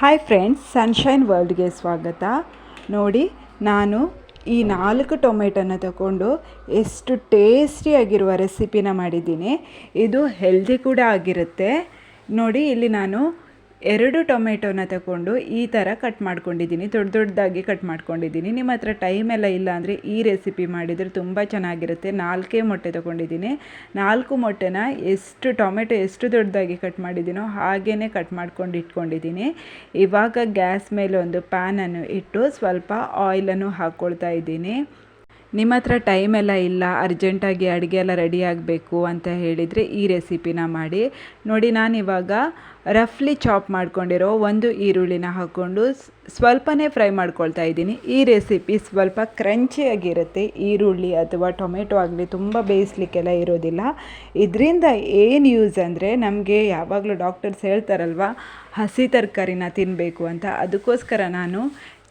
Hi friends sunshine ವರ್ಲ್ಡ್ಗೆ ಸ್ವಾಗತ. ನೋಡಿ, ನಾನು ಈ ನಾಲ್ಕು ಟೊಮೆಟೊನ ತಗೊಂಡು ಎಷ್ಟು ಟೇಸ್ಟಿಯಾಗಿರುವ ರೆಸಿಪಿನ ಮಾಡಿದ್ದೀನಿ. ಇದು ಹೆಲ್ದಿ ಕೂಡ ಆಗಿರುತ್ತೆ. ನೋಡಿ, ಇಲ್ಲಿ ನಾನು ಎರಡು ಟೊಮೆಟೊನ ತಗೊಂಡು ಈ ಥರ ಕಟ್ ಮಾಡ್ಕೊಂಡಿದ್ದೀನಿ. ದೊಡ್ಡ ದೊಡ್ಡದಾಗಿ ಕಟ್ ಮಾಡ್ಕೊಂಡಿದ್ದೀನಿ. ನಿಮ್ಮ ಹತ್ರ ಟೈಮ್ ಎಲ್ಲ ಇಲ್ಲ ಅಂದರೆ ಈ ರೆಸಿಪಿ ಮಾಡಿದರೆ ತುಂಬ ಚೆನ್ನಾಗಿರುತ್ತೆ. ನಾಲ್ಕೇ ಮೊಟ್ಟೆ ತೊಗೊಂಡಿದ್ದೀನಿ. ನಾಲ್ಕು ಮೊಟ್ಟೆನ ಎಷ್ಟು ಟೊಮೆಟೊ ಎಷ್ಟು ದೊಡ್ಡದಾಗಿ ಕಟ್ ಮಾಡಿದ್ದೀನೋ ಹಾಗೇ ಕಟ್ ಮಾಡ್ಕೊಂಡು ಇಟ್ಕೊಂಡಿದ್ದೀನಿ. ಇವಾಗ ಗ್ಯಾಸ್ ಮೇಲೆ ಒಂದು ಪ್ಯಾನನ್ನು ಇಟ್ಟು ಸ್ವಲ್ಪ ಆಯಿಲನ್ನು ಹಾಕ್ಕೊಳ್ತಾ ಇದ್ದೀನಿ. ನಿಮ್ಮ ಹತ್ರ ಟೈಮ್ ಎಲ್ಲ ಇಲ್ಲ ಅರ್ಜೆಂಟಾಗಿ ಅಡುಗೆ ಎಲ್ಲ ರೆಡಿ ಆಗಬೇಕು ಅಂತ ಹೇಳಿದರೆ ಈ ರೆಸಿಪಿನ ಮಾಡಿ. ನೋಡಿ ನಾನಿವಾಗ ರಫ್ಲಿ ಚಾಪ್ ಮಾಡ್ಕೊಂಡಿರೋ ಒಂದು ಈರುಳ್ಳಿನ ಹಾಕ್ಕೊಂಡು ಸ್ವಲ್ಪನೇ ಫ್ರೈ ಮಾಡ್ಕೊಳ್ತಾ ಇದ್ದೀನಿ. ಈ ರೆಸಿಪಿ ಸ್ವಲ್ಪ ಕ್ರಂಚಿಯಾಗಿರುತ್ತೆ ಈರುಳ್ಳಿ ಅಥವಾ ಟೊಮೆಟೊ ಆಗಲಿ ತುಂಬ ಬೇಯಿಸ್ಲಿಕ್ಕೆಲ್ಲ ಇರೋದಿಲ್ಲ. ಇದರಿಂದ ಏನು ಯೂಸ್ ಅಂದರೆ ನಮಗೆ ಯಾವಾಗಲೂ ಡಾಕ್ಟರ್ಸ್ ಹೇಳ್ತಾರಲ್ವ, ಹಸಿ ತರಕಾರಿನ ತಿನ್ನಬೇಕು ಅಂತ. ಅದಕ್ಕೋಸ್ಕರ ನಾನು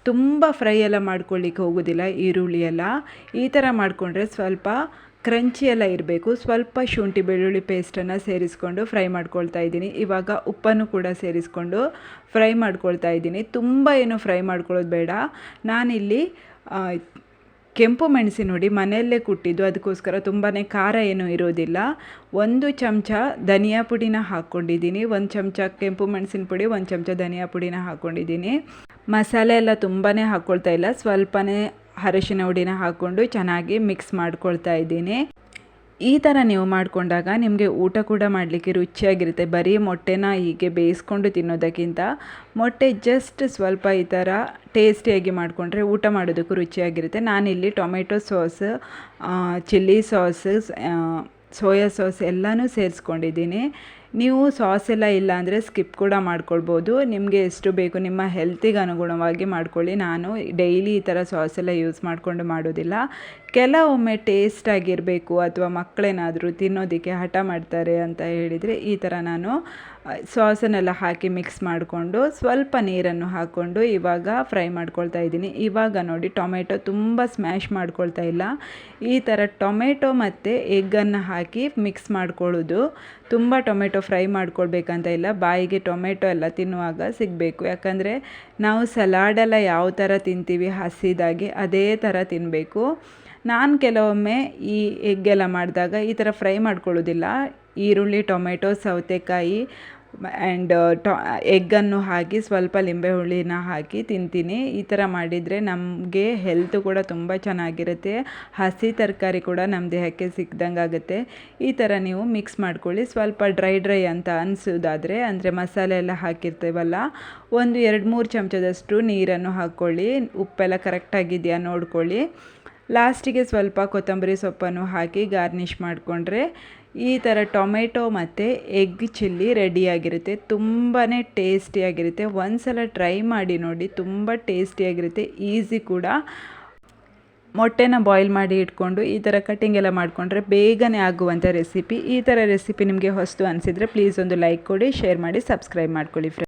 ತುಂಬ ಫ್ರೈ ಎಲ್ಲ ಮಾಡ್ಕೊಳ್ಳಿಕ್ಕೆ ಹೋಗೋದಿಲ್ಲ, ಈರುಳ್ಳಿ ಎಲ್ಲ. ಈ ಥರ ಮಾಡಿಕೊಂಡ್ರೆ ಸ್ವಲ್ಪ ಕ್ರಂಚಿ ಎಲ್ಲ ಇರಬೇಕು. ಸ್ವಲ್ಪ ಶುಂಠಿ ಬೆಳ್ಳುಳ್ಳಿ ಪೇಸ್ಟನ್ನು ಸೇರಿಸ್ಕೊಂಡು ಫ್ರೈ ಮಾಡ್ಕೊಳ್ತಾ ಇದ್ದೀನಿ. ಇವಾಗ ಉಪ್ಪನ್ನು ಕೂಡ ಸೇರಿಸ್ಕೊಂಡು ಫ್ರೈ ಮಾಡ್ಕೊಳ್ತಾ ಇದ್ದೀನಿ. ತುಂಬ ಏನು ಫ್ರೈ ಮಾಡ್ಕೊಳ್ಳೋದು ಬೇಡ. ನಾನಿಲ್ಲಿ ಕೆಂಪು ಮೆಣಸಿನ ನೋಡಿ ಮನೆಯಲ್ಲೇ ಕುಟ್ಟಿದ್ದು, ಅದಕ್ಕೋಸ್ಕರ ತುಂಬಾ ಖಾರ ಏನೂ ಇರೋದಿಲ್ಲ. ಒಂದು ಚಮಚ ಧನಿಯಾ ಪುಡಿನ ಹಾಕ್ಕೊಂಡಿದ್ದೀನಿ. ಒಂದು ಚಮಚ ಕೆಂಪು ಮೆಣಸಿನ ಪುಡಿ, ಒಂದು ಚಮಚ ಧನಿಯಾ ಪುಡಿನ ಹಾಕ್ಕೊಂಡಿದ್ದೀನಿ. ಮಸಾಲೆ ಎಲ್ಲ ತುಂಬಾ ಹಾಕ್ಕೊಳ್ತಾ ಇಲ್ಲ. ಸ್ವಲ್ಪನೇ ಅರಶಿನ ಹುಡಿನ ಹಾಕ್ಕೊಂಡು ಚೆನ್ನಾಗಿ ಮಿಕ್ಸ್ ಮಾಡ್ಕೊಳ್ತಾ ಇದ್ದೀನಿ. ಈ ಥರ ನೀವು ಮಾಡಿಕೊಂಡಾಗ ನಿಮಗೆ ಊಟ ಕೂಡ ಮಾಡಲಿಕ್ಕೆ ರುಚಿಯಾಗಿರುತ್ತೆ. ಬರೀ ಮೊಟ್ಟೆನ ಹೀಗೆ ಬೇಯಿಸ್ಕೊಂಡು ತಿನ್ನೋದಕ್ಕಿಂತ ಮೊಟ್ಟೆ ಜಸ್ಟ್ ಸ್ವಲ್ಪ ಈ ಥರ ಟೇಸ್ಟಿಯಾಗಿ ಮಾಡಿಕೊಂಡ್ರೆ ಊಟ ಮಾಡೋದಕ್ಕೂ ರುಚಿಯಾಗಿರುತ್ತೆ. ನಾನಿಲ್ಲಿ tomato sauce chilli sauce soya sauce ಎಲ್ಲನೂ ಸೇರಿಸ್ಕೊಂಡಿದ್ದೀನಿ. ನೀವು ಸಾಸ್ ಎಲ್ಲ ಇಲ್ಲ ಅಂದರೆ ಸ್ಕಿಪ್ ಕೂಡ ಮಾಡ್ಕೊಳ್ಬೋದು. ನಿಮಗೆ ಎಷ್ಟು ಬೇಕು ನಿಮ್ಮ ಹೆಲ್ತಿಗೆ ಅನುಗುಣವಾಗಿ ಮಾಡ್ಕೊಳ್ಳಿ. ನಾನು ಡೈಲಿ ಈ ಥರ ಸಾಸ್ ಎಲ್ಲ ಯೂಸ್ ಮಾಡಿಕೊಂಡು ಮಾಡೋದಿಲ್ಲ. ಕೆಲವೊಮ್ಮೆ ಟೇಸ್ಟ್ ಆಗಿರಬೇಕು ಅಥವಾ ಮಕ್ಕಳೇನಾದರೂ ತಿನ್ನೋದಕ್ಕೆ ಹಠ ಮಾಡ್ತಾರೆ ಅಂತ ಹೇಳಿದರೆ ಈ ಥರ ನಾನು ಸಾಸನ್ನೆಲ್ಲ ಹಾಕಿ ಮಿಕ್ಸ್ ಮಾಡಿಕೊಂಡು ಸ್ವಲ್ಪ ನೀರನ್ನು ಹಾಕ್ಕೊಂಡು ಇವಾಗ ಫ್ರೈ ಮಾಡ್ಕೊಳ್ತಾ ಇದ್ದೀನಿ. ಇವಾಗ ನೋಡಿ ಟೊಮೆಟೊ ತುಂಬ ಸ್ಮ್ಯಾಶ್ ಮಾಡ್ಕೊಳ್ತಾ ಇಲ್ಲ. ಈ ಥರ ಟೊಮೆಟೊ ಮತ್ತು ಎಗ್ಗನ್ನು ಹಾಕಿ ಮಿಕ್ಸ್ ಮಾಡ್ಕೊಳ್ಳೋದು ತುಂಬ ಟೊಮೆಟೊ ಫ್ರೈ ಮಾಡ್ಕೊಳ್ಬೇಕಂತ ಇಲ್ಲ. ಬಾಯಿಗೆ ಟೊಮೆಟೊ ಎಲ್ಲ ತಿನ್ನುವಾಗ ಸಿಗಬೇಕು. ಯಾಕಂದರೆ ನಾವು ಸಲಾಡೆಲ್ಲ ಯಾವ ಥರ ತಿಂತೀವಿ ಹಸಿದಾಗಿ ಅದೇ ಥರ ತಿನ್ನಬೇಕು ನಾನು ಕೆಲವೊಮ್ಮೆ ಈ ಎಗ್ಗೆಲ್ಲ ಮಾಡಿದಾಗ ಈ ಥರ ಫ್ರೈ ಮಾಡ್ಕೊಳ್ಳೋದಿಲ್ಲ. ಈರುಳ್ಳಿ, ಟೊಮೆಟೊ, ಸೌತೆಕಾಯಿ ಆ್ಯಂಡ್ ಟೊ, ಎಗ್ಗನ್ನು ಹಾಕಿ ಸ್ವಲ್ಪ ಲಿಂಬೆ ಹುಳಿನ ಹಾಕಿ ತಿಂತೀನಿ. ಈ ಥರ ಮಾಡಿದರೆ ನಮಗೆ ಹೆಲ್ತ್ ಕೂಡ ತುಂಬ ಚೆನ್ನಾಗಿರುತ್ತೆ. ಹಸಿ ತರಕಾರಿ ಕೂಡ ನಮ್ಮ ದೇಹಕ್ಕೆ ಸಿಕ್ದಂಗೆ ಆಗುತ್ತೆ. ಈ ಥರ ನೀವು ಮಿಕ್ಸ್ ಮಾಡ್ಕೊಳ್ಳಿ. ಸ್ವಲ್ಪ ಡ್ರೈ ಡ್ರೈ ಅಂತ ಅನಿಸೋದಾದರೆ, ಅಂದರೆ ಮಸಾಲೆ ಎಲ್ಲ ಹಾಕಿರ್ತೇವಲ್ಲ, ಒಂದು ಎರಡು, ಮೂರು ಚಮಚದಷ್ಟು ನೀರನ್ನು ಹಾಕ್ಕೊಳ್ಳಿ. ಉಪ್ಪೆಲ್ಲ ಕರೆಕ್ಟಾಗಿದೆಯಾ ನೋಡ್ಕೊಳ್ಳಿ. ಲಾಸ್ಟಿಗೆ ಸ್ವಲ್ಪ ಕೊತ್ತಂಬರಿ ಸೊಪ್ಪನ್ನು ಹಾಕಿ ಗಾರ್ನಿಷ್ ಮಾಡಿಕೊಂಡ್ರೆ ಈ ಥರ ಟೊಮೆಟೊ ಮತ್ತು ಎಗ್ ಚಿಲ್ಲಿ ರೆಡಿಯಾಗಿರುತ್ತೆ ತುಂಬಾ ಟೇಸ್ಟಿಯಾಗಿರುತ್ತೆ ಒಂದು ಸಲ ಟ್ರೈ ಮಾಡಿ ನೋಡಿ, ತುಂಬ ಟೇಸ್ಟಿಯಾಗಿರುತ್ತೆ ಈಸಿ ಕೂಡ. ಮೊಟ್ಟೆನ ಬಾಯ್ಲ್ ಮಾಡಿ ಇಟ್ಕೊಂಡು, ಈ ಥರ ಕಟ್ಟಿಂಗ್ ಎಲ್ಲ ಮಾಡಿಕೊಂಡ್ರೆ ಬೇಗನೆ ಆಗುವಂಥ ರೆಸಿಪಿ ಈ ಥರ ರೆಸಿಪಿ ನಿಮಗೆ ಹೊಸ್ತು ಅನಿಸಿದರೆ ಪ್ಲೀಸ್ ಒಂದು ಲೈಕ್ ಕೊಡಿ ಶೇರ್ ಮಾಡಿ ಸಬ್ಸ್ಕ್ರೈಬ್ ಮಾಡ್ಕೊಳ್ಳಿ ಫ್ರೆಂಡ್